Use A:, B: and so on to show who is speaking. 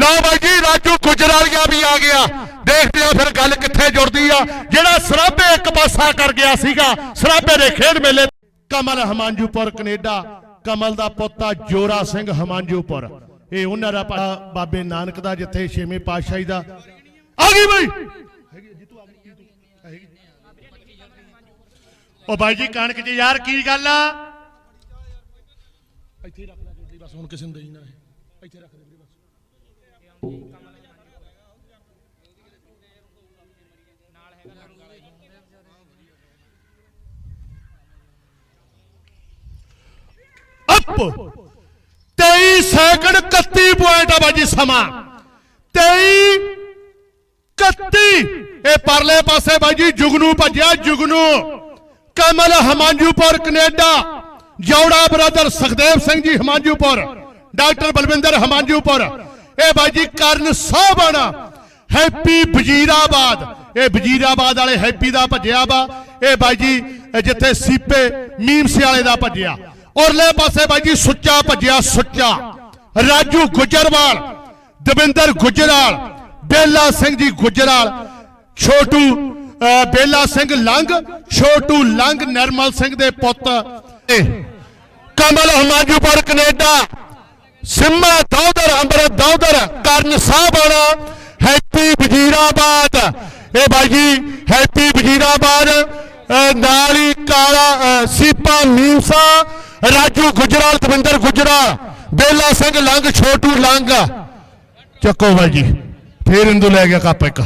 A: ਲਓ ਬਾਈ ਜੀ, ਰਾਜੂ ਗੁਜਰਾਲੀਆ ਵੀ ਆ ਗਿਆ। ਦੇਖਦੇ ਆ ਫਿਰ ਗੱਲ ਕਿੱਥੇ ਜੁੜਦੀ ਆ। ਜਿਹੜਾ ਸਰਾਬੇ ਇੱਕ ਪਾਸਾ ਕਰ ਗਿਆ ਸੀਗਾ, ਸਰਾਬੇ ਦੇ ਖੇਡ ਮੇਲੇ। ਕਮਲ ਹਮਾਂਜੂਪੁਰ, ਕੈਨੇਡਾ। ਕਮਲ ਦਾ ਪੁੱਤਾ ਜੋਰਾ ਸਿੰਘ ਹਮਾਂਜੂਪੁਰ। ਇਹ ਉਹਨਾਂ ਦਾ ਬਾਬੇ ਨਾਨਕ ਦਾ, ਜਿੱਥੇ ਛੇਵੇਂ ਪਾਤਸ਼ਾਹੀ ਦਾ। ਆ ਗਈ ਬਾਈ!
B: ਉਹ ਬਾਈ ਜੀ, ਕਣਕ ਜੀ, ਯਾਰ ਕੀ ਗੱਲ ਆ?
A: ਇੱਥੇ ਰੱਖ ਲੈ ਬਸ ਹੁਣ ਕਿਸੇ ਨੂੰ ਦੇਈ ਨਾ ਇੱਥੇ ਰੱਖ ਦੇ ਬਸ। ਅਪ! 23 ਸੈਕਿੰਡ 31 ਪੁਆਇੰਟ ਆ ਬਾਜੀ ਸਮਾਂ। 23 31 ਇਹ ਪਰਲੇ ਪਾਸੇ ਬਾਜੀ ਜੁਗਨੂ ਭੱਜਿਆ, ਜੁਗਨੂ। ਕਮਲ ਹਮਾਂਜੂਪੁਰ, ਕੈਨੇਡਾ। ਜੌੜਾ ਬ੍ਰਦਰ ਸੁਖਦੇਵ ਸਿੰਘ ਜੀ ਹਮਾਂਜੂਪੁਰ। ਡਾਕਟਰ ਬਲਵਿੰਦਰ ਹਮਾਂਜੂਪੁਰ। ਇਹ ਬਾਈ ਜੀ ਕਰਨ ਸਾਹਿਬਾਨ ਹੈਪੀ ਵਜੀਰਾਬਾਦ। ਇਹ ਵਜੀਰਾਬਾਦ ਵਾਲੇ ਹੈਪੀ ਦਾ ਭੱਜਿਆ ਵਾ। ਇਹ ਬਾਈ ਜੀ ਜਿੱਥੇ ਸੀਪੇ ਮੀਮਸੇ ਵਾਲੇ ਦਾ ਭੱਜਿਆ। ਔਰਲੇ ਪਾਸੇ ਬਾਈ ਜੀ ਸੁੱਚਾ ਭੱਜਿਆ ਸੁੱਚਾ। ਰਾਜੂ ਗੁਜਰਵਾਲ, ਦਵਿੰਦਰ ਗੁਜਰਾਲ, ਬੇਲਾ ਸਿੰਘ ਜੀ ਗੁਜਰਾਲ, ਛੋਟੂ ਬੇਲਾ ਸਿੰਘ ਲੰਗ, ਛੋਟੂ ਲੰਗ ਨਰਮਲ ਸਿੰਘ ਦੇ ਪੁੱਤ। ਕਮਲ ਹਮਾਂਜੂਪੁਰ ਕੈਨੇਡਾ। ਸਿੰਮਾ ਦੌਦਰ ਅੰਮ੍ਰਿਤ ਦੌਦਰ ਕਰਨ ਸਾਹਿਬਾਨਾ ਹੈਪੀ ਵਜੀਰਾਬਾਦ। ਇਹ ਬਾਈ ਜੀ ਹੈਪੀ ਵਜੀਰਾਬਾਦ ਅਹ, ਨਾਲ ਹੀ ਕਾਲਾ ਸੀਪਾ ਮੀਮਸਾ ਰਾਜੂ ਗੁਜਰਾਲ ਦਵਿੰਦਰ ਗੁਜਰਾਲ ਬੇਲਾ ਸਿੰਘ ਲੰਗ ਛੋਟੂ ਲੰਗ ਚੱਕੋ ਬਾਈ ਜੀ ਫੇਰ ਇੰਦੂ ਲੈ ਗਿਆ ਕੱਪ ਇੱਕ।